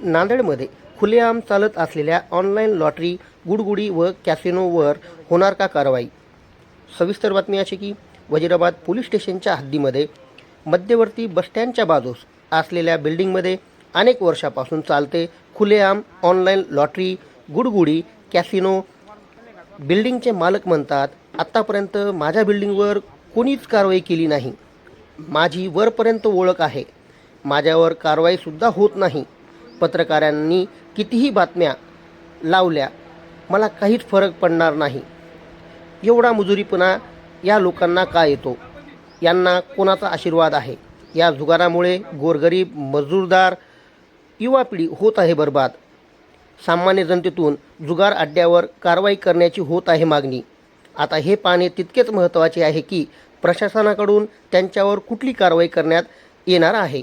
नांदेडमध्ये खुलेआम चालत असलेल्या ऑनलाईन लॉटरी गुडगुडी व कॅसिनोवर होणार का कारवाई? सविस्तर बातमी अशी की वजिराबाद पोलीस स्टेशनच्या हद्दीमध्ये मध्यवर्ती बसस्टँडच्या बाजूस असलेल्या बिल्डिंगमध्ये अनेक वर्षापासून चालते खुलेआम ऑनलाईन लॉटरी गुडगुडी कॅसिनो बिल्डिंगचे मालक म्हणतात आत्तापर्यंत माझ्या बिल्डिंगवर कोणीच कारवाई केली नाही. माझी वरपर्यंत ओळख आहे. माझ्यावर कारवाईसुद्धा होत नाही. पत्रकारांनी कितीही बातम्या लावल्या मला काहीच फरक पडणार नाही. एवढा मुजुरीपणा या लोकांना का येतो? यांना कोणाचा आशीर्वाद आहे? या जुगारामुळे गोरगरीब मजूरदार युवा पिढी होत आहे बर्बाद. सामान्य जनतेतून जुगार अड्ड्यावर कारवाई करण्याची होत आहे मागणी. आता हे पाहणे तितकेच महत्त्वाचे आहे की प्रशासनाकडून त्यांच्यावर कुठली कारवाई करण्यात येणार आहे?